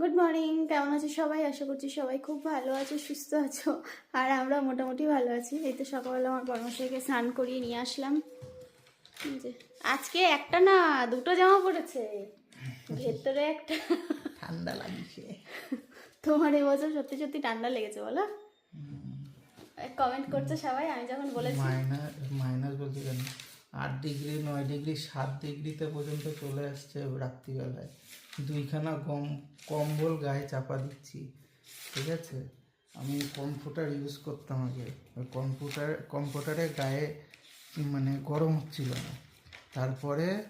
Good morning কেমন আছো সবাই? আশা করছি সবাই খুব ভালো আছো সুস্থ আছো। আর আমরা মোটামুটি ভালো আছি। এই তো সকালবেলা আমার পরামর্শকে স্নান করিয়ে নিয়ে আসলাম। আজকে একটা না দুটো জামা পড়েছে ভেতরে একটা ঠান্ডা লাগছে। তোমার এবছর সত্যি সত্যি ঠান্ডা লেগেছে বলো। কমেন্ট করছ সবাই আমি যখন বলেছি। মাইনাস মাইনাস বলছি কেন? আট ডিগ্রি নয় ডিগ্রি সাত ডিগ্রিতে পর্যন্ত চলে আসছে রাত্রিবেলায়। দুইখানা গম, কম্বল গায়ে চাপা দিচ্ছি, ঠিক আছে? আমি কম্পিউটার ইউজ করতাম আগে। কম্পিউটার, কম্পিউটারে গায়ে মানে গরম হচ্ছিল না। তারপরে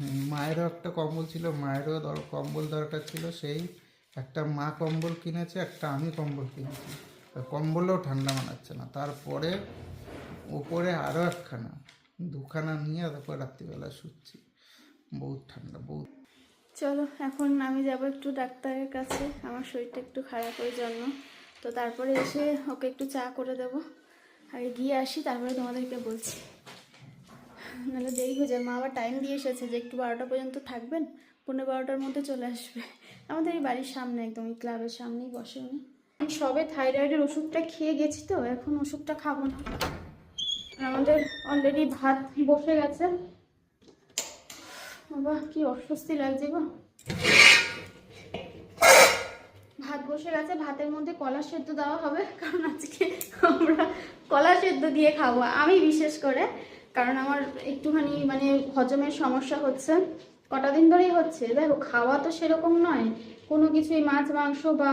মায়েরও একটা কম্বল ছিল, মায়েরও দর- কম্বল দরকার ছিল, সেই একটা মা কম্বল কিনেছে, একটা আমি কম্বল কিনেছি। কম্বলেও ঠান্ডা মানাচ্ছে না। তারপরে ওপরে আরও একখানা, দুখানা নিয়ে তারপর রাত্রিবেলা শুচ্ছি। বহুত ঠান্ডা, বহুত চলো, এখন আমি যাব একটু ডাক্তারের কাছে। আমার শরীরটা একটু খারাপ ওই জন্য। তো তারপরে এসে ওকে একটু চা করে দেবো। আগে গিয়ে আসি, তারপরে তোমাদেরকে বলছি। নাহলে দেরি হয়ে যায় মা আবার টাইম দিয়ে এসেছে যে একটু বারোটা পর্যন্ত থাকবেন পনেরো বারোটার মধ্যে চলে আসবে। আমাদের এই বাড়ির সামনে একদম, এই ক্লাবের সামনেই বসে উনি। আমি সবে থাইরয়েডের ওষুধটা খেয়ে গেছি তো, এখন ওষুধটা খাব না। আমাদের অলরেডি ভাত বসে গেছে। বাবা, কি অস্বস্তি লাগছে গো। ভাত বসে গেছে, ভাতের মধ্যে কলা সেদ্ধ দেওয়া হবে, কারণ আজকে আমরা কলা সেদ্ধ দিয়ে খাব, আমি বিশেষ করে, কারণ আমার একটুখানি মানে হজমের সমস্যা হচ্ছে। কটা দিন ধরেই হচ্ছে, দেখো, খাওয়া তো সেরকম নয়, কোনো কিছুই মাছ, মাংস বা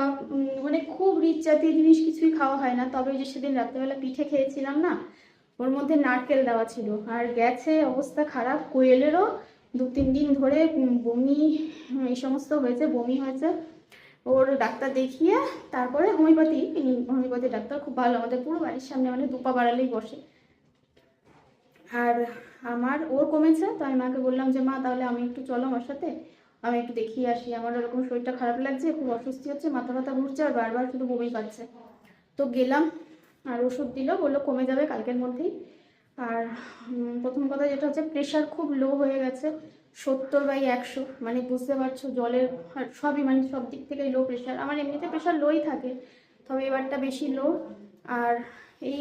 মানে খুব রিচ জাতীয় জিনিস কিছুই খাওয়া হয় না, তবে যে সেদিন রাত্রেবেলা পিঠে খেয়েছিলাম না, ওর মধ্যে নারকেল দেওয়া ছিল, আর গেছে অবস্থা খারাপ, কোয়েলেরও দু তিন দিন ধরে বমি এই সমস্ত হয়েছে, বমি হয়েছে। ওর ডাক্তার দেখিয়ে তারপরে হোমিওপ্যাথি হোমিওপ্যাথি ডাক্তার খুব ভালো, আমাদের পুরো বাড়ির সামনে মানে দুপা বাড়ালেই বসে। আর আমার, ওর কমেছে, তো আমি মাকে বললাম যে, মা, তাহলে আমি একটু চলো আমার সাথে, আমি একটু দেখিয়ে আসি। আমার ওরকম শরীরটা খারাপ লাগছে, খুব অস্বস্তি হচ্ছে, মাথা ব্যথা ঘুরছে আর বারবার শুধু বমি পাচ্ছে। তো গেলাম, আর ওষুধ দিল, বলল কমে যাবে কালকের মধ্যেই। আর প্রথম কথা যেটা হচ্ছে প্রেশার খুব লো হয়ে গেছে। সত্তর বাই একশো মানে বুঝতে পারছ, জলের সবই মানে সব দিক থেকেই লো প্রেশার আমার এমনিতে প্রেশার লোই থাকে, তবে এবারটা বেশি লো আর এই,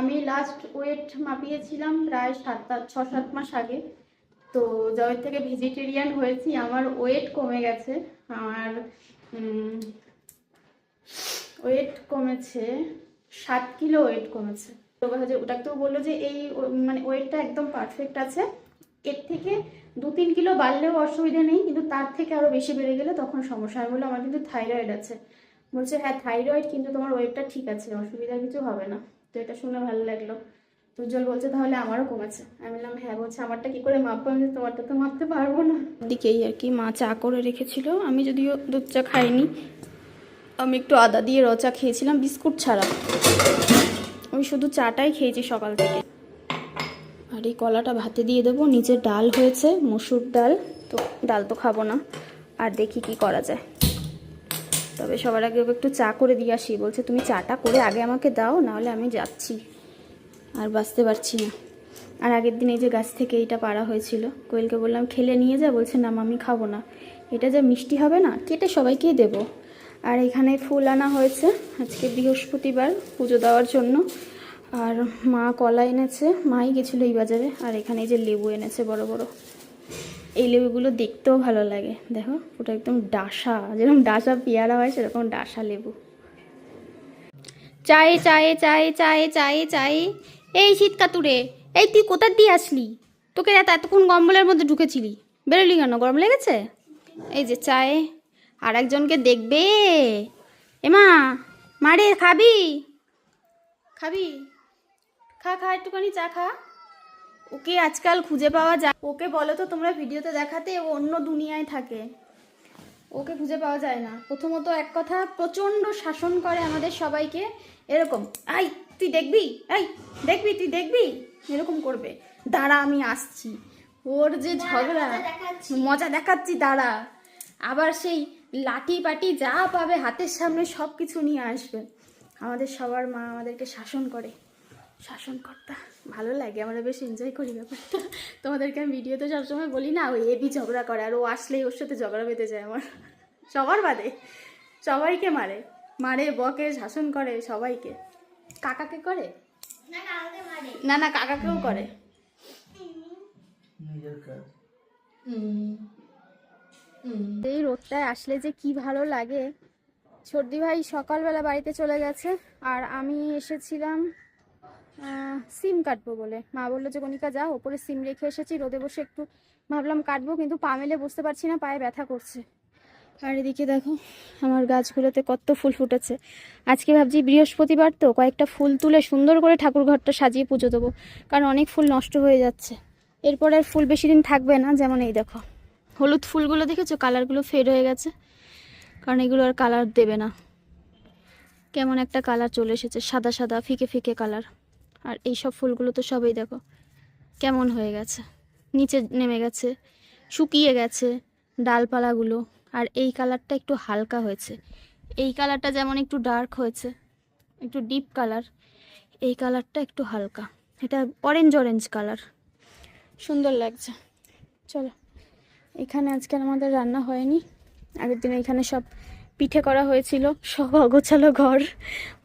আমি লাস্ট ওয়েট মাপিয়েছিলাম প্রায় সাত ছ সাত মাস আগে। তো জয়ের থেকে ভেজিটেরিয়ান হয়েছি, আমার ওয়েট কমে গেছে। আমার ওয়েট কমেছে, সাত কিলো ওয়েট কমেছে। তো হচ্ছে ডাক্তার বলল যে এই মানে ওয়েটটা একদম পারফেক্ট আছে। এর থেকে দু তিন কিলো বাড়লেও অসুবিধা নেই, কিন্তু তার থেকে আরও বেশি বেড়ে গেলে তখন সমস্যা। আমি বললাম, আমার কিন্তু থাইরয়েড আছে। বলছে হ্যাঁ থাইরয়েড কিন্তু তোমার ওয়েটটা ঠিক আছে অসুবিধা কিছু হবে না। তো এটা শুনে ভালো লাগল। উজ্জ্বল বলছে, তাহলে আমারও কমেছে। আমি বললাম হ্যাঁ বলছে, আমারটা কি করে মাপবো? আমি তোমারটা তো মাপতে পারব না। দিকেই আর কি, মা চা করে রেখেছিল। আমি যদিও দুধ চা খাইনি, আমি একটু আদা দিয়ে র চা খেয়েছিলাম, বিস্কুট ছাড়া। আমি শুধু চাটাই খেয়েছি সকাল থেকে। আর এই কলাটা ভাতে দিয়ে দেবো। নিচে ডাল হয়েছে মসুর ডাল। তো ডাল তো খাব না। আর দেখি কি করা যায়। তবে সবার আগে একটু চা করে দিয়ে আসি। বলছে তুমি চাটা করে আগে আমাকে দাও নাহলে আমি যাচ্ছি। আর বাঁচতে পারছি না। আর আগের দিন এই যে গাছ থেকে এইটা পাড়া হয়েছিল কোয়েলকে বললাম খেলে নিয়ে যা। বলছে না আমি খাব না। এটা যে মিষ্টি হবে না কেটে সবাইকেই দেবো। আর এখানে ফুল আনা হয়েছে। আজকে বৃহস্পতিবার পুজো দেওয়ার জন্য। আর মা কলা এনেছে, মাই গেছিল এই বাজারে। আর এখানে এই যে লেবু এনেছে বড় বড়। এই লেবুগুলো দেখতেও ভালো লাগে। দেখো, ওটা একদম ডাসা। যেরকম ডাসা পেয়ারা হয়, সেরকম ডাসা লেবু। চায়ে চায়ে চায়ে চায়ে চায়ে চাই। এই শীত কাতুরে এই তুই কোথা দিয়ে আসলি? তোকে এত এতক্ষণ কম্বলের মধ্যে ঢুকেছিলি। বেরোলি কেন? গরম লেগেছে? এই যে চায়ে আর একজনকে দেখবে। এমা মারে খাবি? খাবি? খা খা একটুখানি চা খা। ওকে আজকাল খুঁজে পাওয়া যায় ওকে বলো তো তোমরা ভিডিওতে দেখাতে ও অন্য দুনিয়ায় থাকে। ওকে খুঁজে পাওয়া যায় না। প্রথমত এক কথা প্রচণ্ড শাসন করে আমাদের সবাইকে। এরকম আই তুই দেখবি? এই দেখবি তুই দেখবি? এরকম করবে। দাঁড়া আমি আসছি। ওর যে ঝগড়া মজা দেখাচ্ছি দাঁড়া। আবার সেই লাঠি পাটি যা পাবে হাতের সামনে সব কিছু নিয়ে আসবে। আমাদের সবার মা আমাদেরকে শাসন করে। শাসনকর্তা ভালো লাগে আমরা বেশ এনজয় করি ব্যাপারটা। তোমাদেরকে আমি ভিডিওতে সবসময় বলি না ওই এবি ঝগড়া করে আর ও আসলেই ওর সাথে ঝগড়া বেঁধে যায় আমার। সবার বাদে সবাইকে মারে। মারে বকে শাসন করে সবাইকে। কাকাকে করে? না না কাকাকেও করে। নিজের কাজ। এই রোদটায় আসলে যে কি ভালো লাগে। সর্দি ভাই সকালবেলা বাড়িতে চলে গেছে, আর আমি এসেছিলাম সিম কাটবো বলে। মা বলল যে কনিকা যা ওপরে সিম রেখে এসেছি, রোদে বসে একটু ভাবলাম কাটবো, কিন্তু পা মেলে বসতে পারছি না, পায়ে ব্যথা করছে। আর এদিকে দেখো, আমার গাছগুলোতে কত ফুল ফুটেছে। আজকে ভাবছি বৃহস্পতিবার তো, কয়েকটা ফুল তুলে সুন্দর করে ঠাকুর ঘরটা সাজিয়ে পুজো দেবো, কারণ অনেক ফুল নষ্ট হয়ে যাচ্ছে। এরপর আর ফুল বেশি দিন থাকবে না, যেমন এই দেখো। হলুদ ফুলগুলো দেখেছ? কালারগুলো ফেড হয়ে গেছে। কারণ এগুলো আর কালার দেবে না। কেমন একটা কালার চলে এসেছে, সাদা সাদা, ফিকে ফিকে কালার আর এই সব ফুলগুলো তো সবই দেখো, কেমন হয়ে গেছে। নিচে নেমে গেছে, শুকিয়ে গেছে ডালপালাগুলো। আর এই কালারটা একটু হালকা হয়েছে। এই কালারটা যেমন একটু ডার্ক হয়েছে, একটু ডিপ কালার এই কালারটা একটু হালকা। এটা অরেঞ্জ অরেঞ্জ কালার সুন্দর লাগছে। চলো। এখানে আজকে আমাদের রান্না হয়নি। আগের দিন এখানে সব পিঠে করা হয়েছিল, সব অগোছালো ঘর।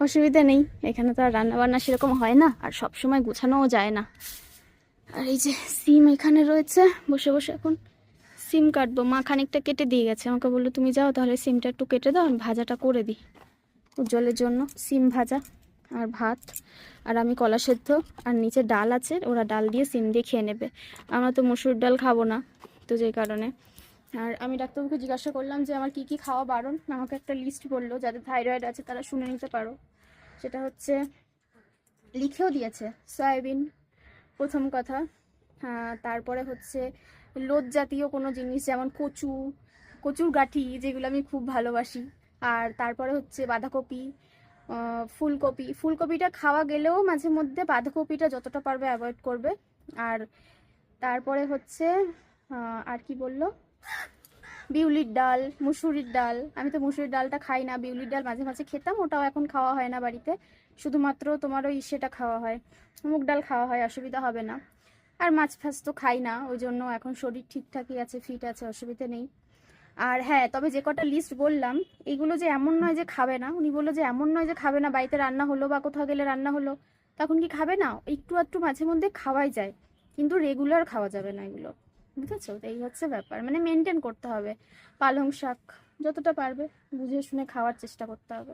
অসুবিধা নেই, এখানে তো আর রান্না বান্না সেরকম হয় না, আর সব সময় গোছানোও যায় না। আর এই যে সিম এখানে রয়েছে, বসে বসে এখন সিম কাটবো। মা খানিকটা কেটে দিয়ে গেছে, আমাকে বলল, তুমি যাও, তাহলে সিমটা একটু কেটে দাও, আমি ভাজাটা করে দিই। উজ্জ্বলের জন্য সিম ভাজা আর ভাত, আর আমি কলা সেদ্ধ, আর নিচে ডাল আছে, ওরা ডাল দিয়ে সিম দিয়ে খেয়ে নেবে। আমরা তো মসুর ডাল খাব না। তো যেই কারণে। আর আমি ডাক্তারবাবুকে জিজ্ঞাসা করলাম যে, আমার কি কি খাওয়া বারণ? আমাকে একটা লিস্ট বলল যাদের থাইরয়েড আছে তারা শুনে নিতে পারো। সেটা হচ্ছে, লিখেও দিয়েছে সয়াবিন প্রথম কথা। তারপরে হচ্ছে, লোদ জাতীয় কোনো জিনিস যেমন কচু, কচুর গাঠি, যেগুলো আমি খুব ভালোবাসি। আর তারপরে হচ্ছে, বাঁধাকপি ফুলকপি। ফুলকপিটা খাওয়া গেলেও মাঝে মধ্যে বাঁধাকপিটা যতটা পারবে অ্যাভয়েড করবে। আর তারপরে হচ্ছে আর কি বলল? বিউলির ডাল, মুসুরির ডাল। আমি তো মুসুরির ডালটা খাই না, বিউলির ডাল মাঝে মাঝে খেতাম, ওটাও এখন খাওয়া হয় না বাড়িতে। শুধুমাত্র তোমার ওই সেটা খাওয়া হয়। মুগ ডাল খাওয়া হয়, অসুবিধা হবে না। আর মাছ ফাছ তো খাই না, ওই জন্য এখন শরীর ঠিকঠাকই আছে ফিট আছে, অসুবিধা নেই। আর হ্যাঁ তবে যে কটা লিস্ট বললাম, এগুলো যে এমন নয় যে খাবে না। উনি বলল যে এমন নয় যে খাবে না, বাড়িতে রান্না হলো বা কোথাও গেলে রান্না হলো, তখন কি খাবে না? একটু একটু মাঝে মধ্যে খাওয়াই যায়, কিন্তু রেগুলার খাওয়া যাবে না এগুলো। বুঝেছ? তো এই হচ্ছে ব্যাপার। মানে মেনটেন করতে হবে। পালং শাক যতটা পারবে, বুঝে শুনে খাওয়ার চেষ্টা করতে হবে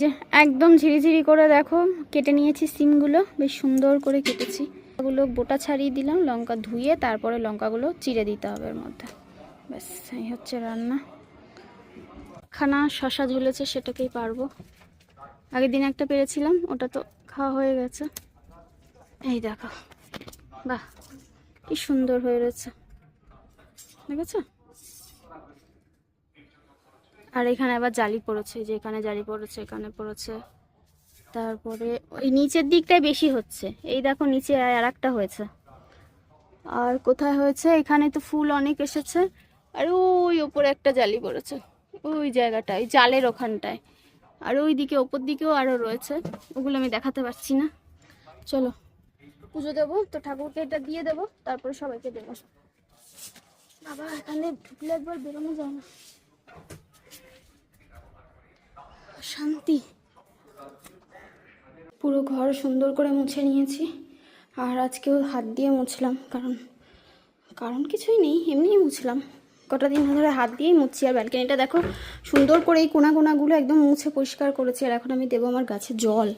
যে একদম ঝিরিঝিরি করে দেখো। কেটে নিয়েছি সিমগুলো, বেশ সুন্দর করে কেটেছি। ওগুলো বোটা ছাড়িয়ে দিলাম, লঙ্কা ধুয়ে তারপরে লঙ্কাগুলো চিড়ে দিতে হবে এর মধ্যে। ব্যাস, এই হচ্ছে রান্না। খানা শশা ঝুলেছে, সেটাকেই পারব। আগের দিন একটা পেরেছিলাম, ওটা তো খাওয়া হয়ে গেছে। এই দেখো, বাহ, কি সুন্দর হয়ে রয়েছে। দেখেছ? আর এখানে আবার জালি পড়েছে যে এখানে জালি পড়েছে, এখানে পড়েছে। তারপরে ওই নিচের দিকটাই বেশি হচ্ছে। এই দেখো নিচে আর একটা হয়েছে। আর কোথায় হয়েছে? এখানে তো ফুল অনেক এসেছে। আর ওই ওপরে একটা জালি পড়েছে। ওই জায়গাটায়, জালের ওখানটায়। আর ওই দিকে ওপর দিকেও আরও রয়েছে। ওগুলো আমি দেখাতে পারছি না। চলো, পুজো দেবো। তো ঠাকুরকে এটা দিয়ে দেবো। তারপরে সবাইকে দেবো। বাবা, এখানে ঢুকলে একবার বেরোনো যায় না। শান্তি। পুরো ঘর সুন্দর করে মুছে নিয়েছি। আর আজকেও হাত দিয়ে মুছলাম, কারণ কারণ কিছুই নেই, এমনিই মুছলাম। কটা দিন ধরে হাত দিয়েই মুছছি, আর ব্যালকানিটা দেখো, সুন্দর করে এই কোনা কোনাগুলো একদম মুছে পরিষ্কার করেছি, আর এখন আমি দেবো আমার গাছে জল।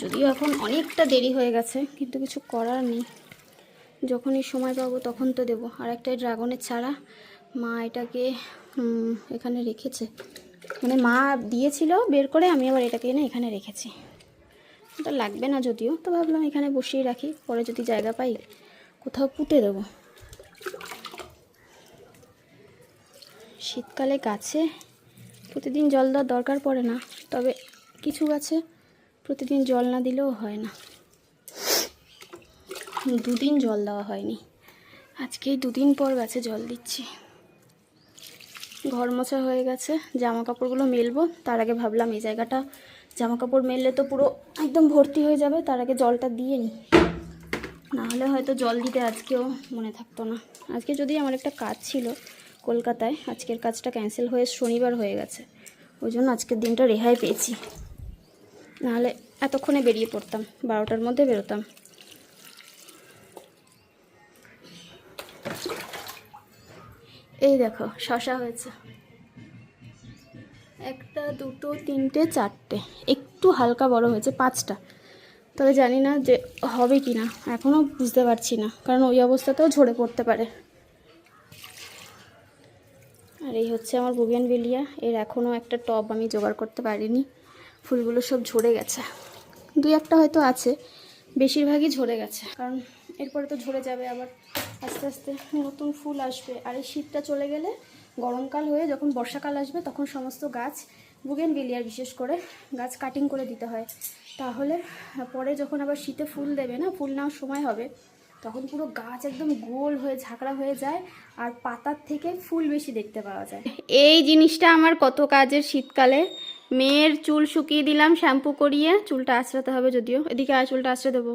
যদিও এখন অনেকটা দেরি হয়ে গেছে, কিন্তু কিছু করার নেই। যখনই সময় পাবো তখন তো দেবো। আর একটা ড্রাগনের চারা, মা এটাকে এখানে রেখেছে। মানে মা দিয়েছিল বের করে, আমি আবার এটাকে এনে এখানে রেখেছি। এটা লাগবে না যদিও, তো ভাবলাম এখানে বসিয়ে রাখি, পরে যদি জায়গা পাই কোথাও পুঁতে দেবো। শীতকালে গাছে প্রতিদিন জল দেওয়ার দরকার পড়ে না, তবে কিছু গাছে প্রতিদিন জল না দিলেও হয় না। দুদিন জল দেওয়া হয়নি। আজকেই দুদিন পর গাছে জল দিচ্ছি। ঘর মোছা হয়ে গেছে জামা কাপড়গুলো মেলবো। তার আগে ভাবলাম এই জায়গাটা জামা কাপড় মেললে তো পুরো একদম ভর্তি হয়ে যাবে, তার আগে জলটা দিয়ে নিই। নাহলে হয়তো জল দিতে আজকেও মনে থাকতো না। আজকে যদি আমার একটা কাজ ছিল কলকাতায়, আজকের কাজটা ক্যান্সেল হয়ে শনিবার হয়ে গেছে। ওই জন্য আজকের দিনটা রেহাই পেয়েছি। নাহলে এতক্ষণে বেরিয়ে পড়তাম, বারোটার মধ্যে বেরোতাম। এই দেখো, শশা হয়েছে। একটা, দুটো, তিনটে, চারটে। একটু হালকা বড় হয়েছে, পাঁচটা। তবে জানি না যে হবে কি না এখনও বুঝতে পারছি না, কারণ ওই অবস্থাতেও ঝরে পড়তে পারে। আর এই হচ্ছে আমার বুগেন বেলিয়া, এর এখনও একটা টব আমি জোগাড় করতে পারিনি। ফুলগুলো সব ঝরে গেছে। দুই একটা হয়তো আছে, বেশিরভাগই ঝরে গেছে, কারণ এরপরে তো ঝরে যাবে আবার। আস্তে আস্তে নতুন ফুল আসবে। আর এই শীতটা চলে গেলে গরমকাল হয়ে যখন বর্ষাকাল আসবে তখন সমস্ত গাছ বুগেন বিলিয়ার বিশেষ করে গাছ কাটিং করে দিতে হয়। তাহলে পরে যখন আবার শীতে ফুল দেবে না, ফুল নেওয়ার সময় হবে, তখন পুরো গাছ একদম গোল হয়ে ঝাঁকড়া হয়ে যায় আর পাতার থেকে ফুল বেশি দেখতে পাওয়া যায়। এই জিনিসটা আমার কত কাজের শীতকালে। মেয়ের চুল শুকিয়ে দিলাম, শ্যাম্পু করিয়ে চুলটা আঁচড়াতে হবে যদিও। এদিকে আর চুলটা আঁচড়ে দেবো।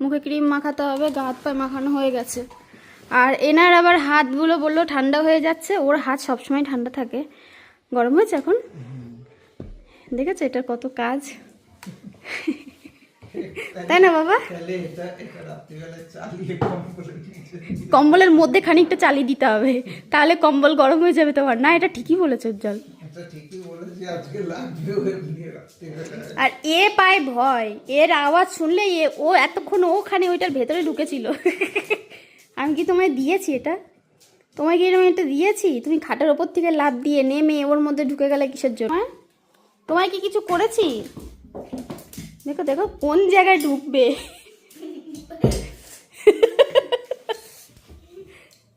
মুখে ক্রিম মাখাতে হবে, গা হাত পায়ে মাখানো হয়ে গেছে। আর এনার আবার হাতগুলো বলল ঠান্ডা হয়ে যাচ্ছে, ওর হাত সবসময় ঠান্ডা থাকে। গরম হয়েছে এখন? দেখেছ এটার কত কাজ? তাই না বাবা? কম্বলের মধ্যে খানিকটা চালিয়ে দিতে হবে, তাহলে কম্বল গরম হয়ে যাবে তোমার। না, এটা ঠিকই বলেছ, উজ্জ্বল। আর এ পায় ভয়, এর আওয়াজ শুনলে এ, ও এতক্ষণ ওখানে ওইটার ভেতরে ঢুকেছিল। আমি কি তোমায় দিয়েছি এটা? তোমায় কি এরকম এটা দিয়েছি? তুমি খাটের ওপর থেকে লাভ দিয়ে নেমে ওর মধ্যে ঢুকে গেলে কিসের জন্য? হ্যাঁ? তোমায় কি কিছু করেছি? দেখো দেখো, কোন জায়গায় ঢুকবে?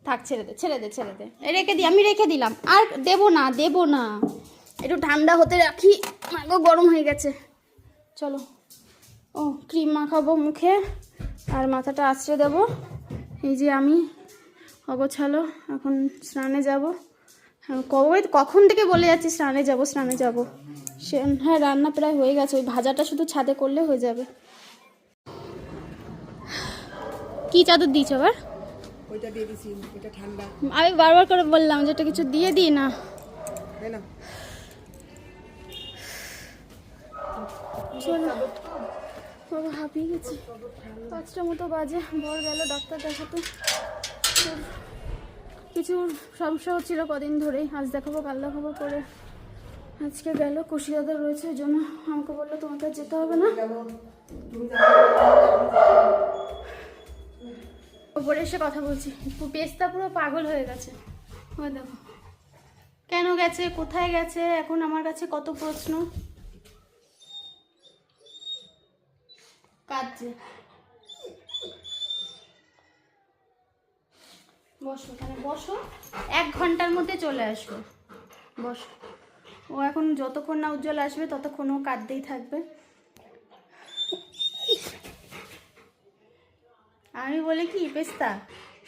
থাক ছেড়ে দে ছেড়ে দে ছেড়ে দে। রেখে দিই আমি রেখে দিলাম। আর দেবো না দেবো না। একটু ঠান্ডা হতে রাখি। মাগো গরম হয়ে গেছে। চলো। ও ক্রিম মাখাবো মুখে। আর মাথাটা আঁচড়ে দেবো। এই যে আমি অগোছালো এখন স্নানে যাব। হ্যাঁ, কবে কখন থেকে বলে যাচ্ছি স্নানে যাব স্নানে যাব। সে হ্যাঁ রান্না প্রায় হয়ে গেছে। ওই ভাজাটা শুধু ছাদে করলে হয়ে যাবে। কি চাদর দিয়েছ আবার? ওইটা দিয়ে দিছি ওইটা ঠান্ডা। আমি বারবার করে বললাম যে এটা কিছু দিয়ে দিই না। না? বাবা হাঁপিয়ে গেছি। পাঁচটা মতো বাজে বর গেল ডাক্তার দেখাতে কিছু সমস্যা হচ্ছিল কদিন ধরেই আজ দেখাবো কাল দেখাবো করে আজকে গেল কুশিয়াদা রয়েছে ওই জন্য আমাকে বলল তোমাকে যেতে হবে না। ওপরে এসে কথা বলছি। পেস্তা পুরো পাগল হয়ে গেছে। ওই দেখো। কেন গেছে? কোথায় গেছে? এখন আমার কাছে কত প্রশ্ন? কাঁদছে। বসো, এখানে বসো। এক ঘণ্টার মধ্যে চলে আসব। বসো। ও এখন যতক্ষণ না উজ্জ্বল আসবে, ততক্ষণ ও কাঁদতেই থাকবে। আমি বলি কি, পেস্তা?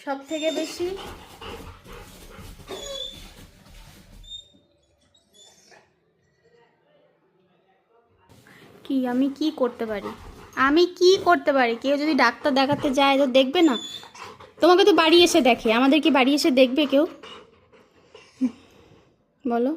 সব থেকে বেশি? কি, আমি কি করতে পারি? আমি কি করতে পারি? কেউ যদি ডাক্তার দেখাতে যায়, তো দেখবে না? তোমাকে তো বাড়ি এসে দেখে। আমাদের কি বাড়ি এসে দেখবে কেউ? বলো।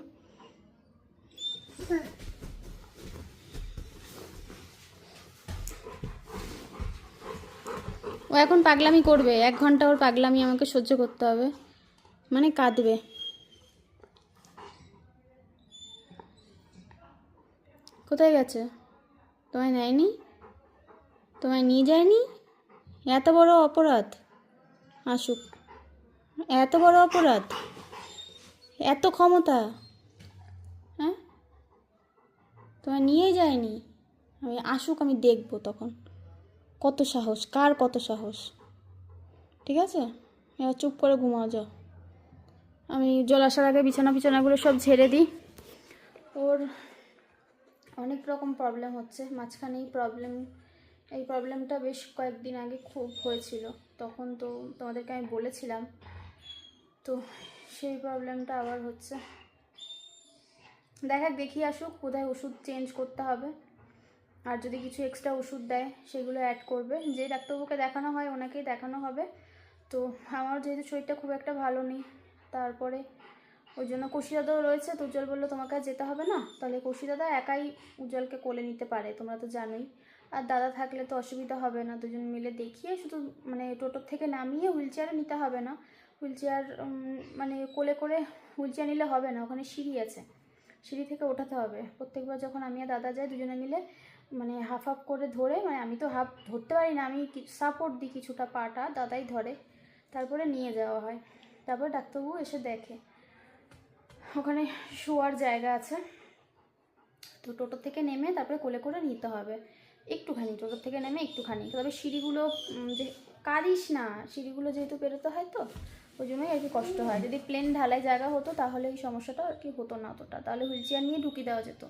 এখন পাগলামি করবে। এক ঘণ্টা ওর পাগলামি আমাকে সহ্য করতে হবে। মানে কাঁদবে। কোথায় গেছে? তোমায় নেয়নি? তোমায় নিয়ে যায়নি? এত বড় অপরাধ। আসুক। এত বড় অপরাধ। এত ক্ষমতা। হ্যাঁ? তোমায় নিয়ে যায়নি। আমি আসুক, আমি দেখব তখন। কত সাহস? কার কত সাহস? ঠিক আছে? এবার চুপ করে ঘুমাও, যাও। আমি জল আসার আগে বিছানা বিছানাগুলো সব ঝেড়ে দিই। ওর অনেক রকম প্রবলেম হচ্ছে। মাঝখানেই প্রবলেম এই প্রবলেমটা বেশ কয়েকদিন আগে খুব হয়েছিল। তখন তো তোমাদেরকে আমি বলেছিলাম। তো সেই প্রবলেমটা আবার হচ্ছে। দেখাক দেখি আসুক। কোথায় ওষুধ চেঞ্জ করতে হবে। আর যদি কিছু এক্সট্রা ওষুধ দেয়, সেগুলো অ্যাড করবে। যে ডাক্তারবাবুকে দেখানো হয়, ওনাকেই দেখানো হবে। তো আমার যেহেতু শরীরটা খুব একটা ভালো নেই, তারপরে ওই জন্য দাদাও রয়েছে, তো উজ্জ্বল বলল, তোমাকে আর যেতে হবে না? তাহলে দাদা একাই উজ্জ্বলকে কোলে নিতে পারে, তোমরা তো জানোই। আর দাদা থাকলে তো অসুবিধা হবে না, দুজন মিলে দেখিয়ে শুধু মানে টোটোর থেকে নামিয়ে হুইল চেয়ারে নিতে হবে না। হুইল চেয়ার মানে কোলে করে হুইল চেয়ার নিলে হবে না, ওখানে সিঁড়ি আছে। সিঁড়ি থেকে ওঠাতে হবে। প্রত্যেকবার যখন আমি আর দাদা যাই, দুজনে মিলে মানে হাফ হাফ করে ধরে মানে আমি তো হাফ ধরতে পারি না, আমি সাপোর্ট দিই কিছুটা পাটা, দাদাই ধরে, তারপরে নিয়ে যাওয়া হয়। তারপর ডাক্তারবাবু এসে দেখে। ওখানে শোয়ার জায়গা আছে। তো টোটো থেকে নেমে তারপরে কোলে করে নিতে হবে। একটুখানি, টোটো থেকে নেমে একটুখানি। তবে সিঁড়িগুলো যে কারিস না, সিঁড়িগুলো যেহেতু পেরোতে হয় তো, ওই জন্যই আর কি কষ্ট হয়। যদি প্লেন ঢালাই জায়গা হতো তাহলে এই সমস্যাটা আর কি হতো না অতটা। তাহলে হুইল চেয়ার নিয়ে ঢুকিয়ে দেওয়া যেত।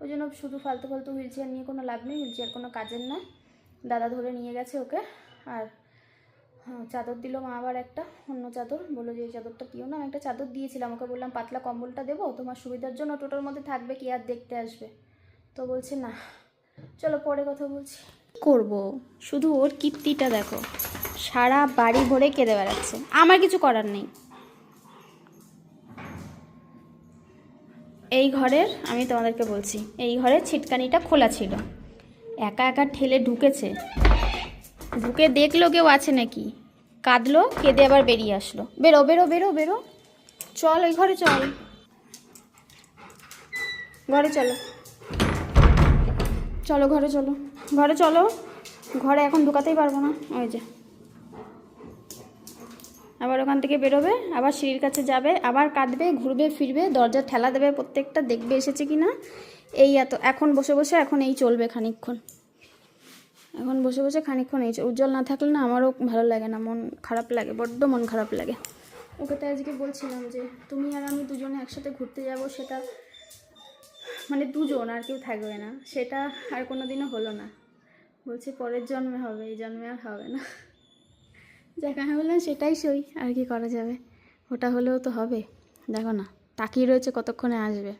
ওই জন্য শুধু ফালতু ফালতু হুইল চেয়ার নিয়ে কোনো লাভ নেই হুইল চেয়ার কোনো কাজের না দাদা ধরে নিয়ে গেছে ওকে। আর হ্যাঁ, চাদর দিল মা আবার একটা অন্য চাদর। বলল যে এই চাদরটা দিও না। আমি একটা চাদর দিয়েছিলাম ওকে বললাম পাতলা কম্বলটা দেবো? তোমার সুবিধার জন্য টোটোর মধ্যে থাকবে কি আর দেখতে আসবে? তো বলছে না। চলো পরে কথা বলছি। করব? শুধু ওর কীর্তিটা দেখো। সারা বাড়ি ভরে কেঁদে বেড়াচ্ছে। আমার কিছু করার নেই। এই ঘরের আমি তোমাদেরকে বলছি, এই ঘরের ছিটকানিটা খোলা ছিল। একা একা ঠেলে ঢুকেছে। ঢুকে দেখল কেউ আছে নাকি? কাঁদলো, কেঁদে আবার বেরিয়ে আসলো। বেরো বেরো বেরো বেরো। চল, ওই ঘরে চল। ঘরে চলো। চলো, ঘরে চলো। ঘরে চলো। ঘরে এখন ঢুকাতেই পারব না। ওই যে। আবার ওখান থেকে বেরোবে, আবার সিঁড়ির কাছে যাবে, আবার কাঁদবে, ঘুরবে, ফিরবে দরজা ঠেলা দেবে, প্রত্যেকটা দেখবে এসেছে কি না এই এত, এখন বসে বসে, এখন এই চলবে খানিকক্ষণ। এখন বসে বসে খানিকক্ষণ এই উজ্জ্বল না থাকলে না আমারও ভালো লাগে না, মন খারাপ লাগে, বড্ড মন খারাপ লাগে। ওকে তো আজকে বলছিলাম যে, তুমি আর আমি দুজনে একসাথে ঘুরতে যাব, সেটা মানে দুজন আর কেউ থাকবে না, সেটা আর কোনো দিনও হলো না। বলছে পরের জন্মে হবে, এই জন্মে আর হবে না। যাকে, আমি বললাম সেটাই সই, আর কি করা যাবে? ওটা হলেও তো হবে। দেখো না, তাকিয়ে রয়েছে কতক্ষণে আসবে।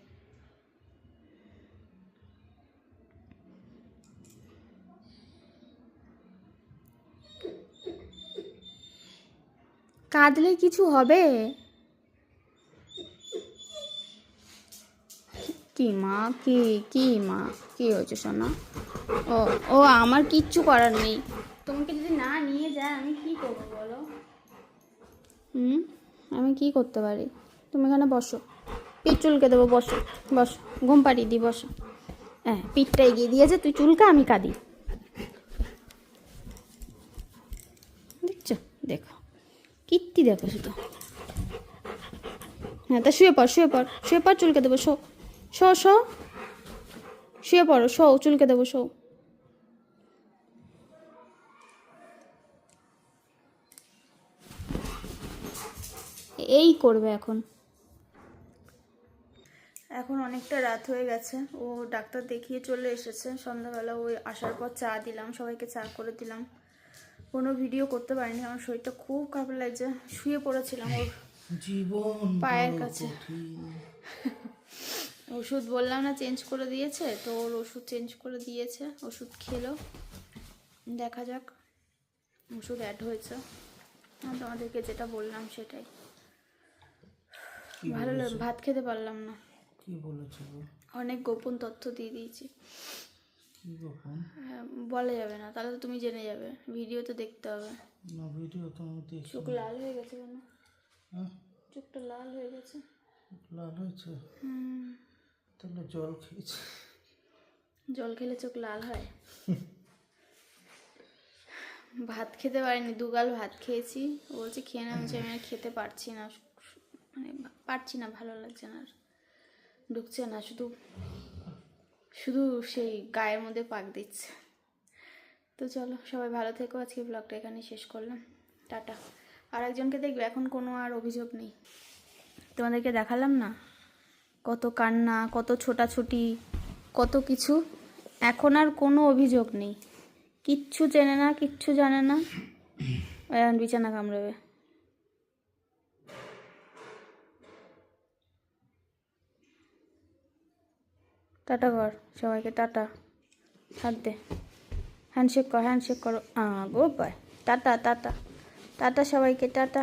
কাঁদলে কিছু হবে? কি মা, কি কি মা, কি হয়েছে সোনা? ও ও, আমার কিচ্ছু করার নেই। তোমাকে যদি না নিয়ে যায়, আমি হুম? আমি কি করতে পারি? তুমি এখানে বসো। পিঠ চুলকে দেবো, বসো বসো। ঘুম পাড়িয়ে দিই বসো। হ্যাঁ পিঠটা এগিয়ে দিয়েছে তুই চুলকা, আমি কাঁদি। দেখছ? দেখো। কীর্তি দেখো শুধু হ্যাঁ তা শুয়ে পড় শুয়ে পড় শুয়ে পড়, চুলকে দেবো, শো। Show show. শুয়ে পড়ো, শো, চুলকে দেবো, শো। এই করবে এখন। এখন অনেকটা রাত হয়ে গেছে। ও ডাক্তার দেখিয়ে চলে এসেছে। সন্ধ্যাবেলা ওই আসার পর চা দিলাম সবাইকে চা করে দিলাম। কোনো ভিডিও করতে পারিনি আমার শরীরটা খুব খারাপ লাগছে। শুয়ে পড়েছিলাম ওর জীবন পায়ের কাছে। ওষুধ বললাম না চেঞ্জ করে দিয়েছে তো ওর ওষুধ চেঞ্জ করে দিয়েছে ওষুধ খেলো। দেখা যাক ওষুধ অ্যাড হয়েছে। আমি তোমাদেরকে যেটা বললাম সেটাই। ভালো ভাত খেতে পারলাম না। কি বলেছ অনেক গোপন তথ্য দিয়ে দিয়েছি। কি গোপন? হ্যাঁ, বলা যাবে না তাহলে তো তুমি জেনে যাবে। ভিডিও তো দেখতে হবে। না ভিডিও তো আমি দেখি চোখ লাল হয়ে গেছে কেন? হ্যাঁ? চোখটা লাল হয়ে গেছে। লাল হয়েছে? হুম। তাহলে জল খেয়েছি। জল খেলে চোখ লাল হয়? ভাত খেতে পারিনি দুগাল ভাত খেয়েছি। বলছে খেয়ে না আমি আর খেতে পারছি না। মানে পারছি না, ভালো লাগছে না আর। ঢুকছে না, শুধু শুধু সেই গায়ের মধ্যে পাক দিচ্ছে। তো চলো, সবাই ভালো থেকো, আজকে ব্লগটা এখানে শেষ করলাম। টাটা। আর একজনকে দেখবে, এখন কোনো আর অভিযোগ নেই। তোমাদেরকে দেখালাম না? কত কান্না, কত ছোটাছুটি, কত কিছু। এখন আর কোনো অভিযোগ নেই। কিচ্ছু চেনে না, কিচ্ছু জানে না। বিছানা কামড়াবে। টাটা কর, সবাইকে টাটা। হাত দে। হ্যান্ডশেক কর হ্যান্ডশেক করো। Go bye tata tata. Tata সবাইকে, টাটা।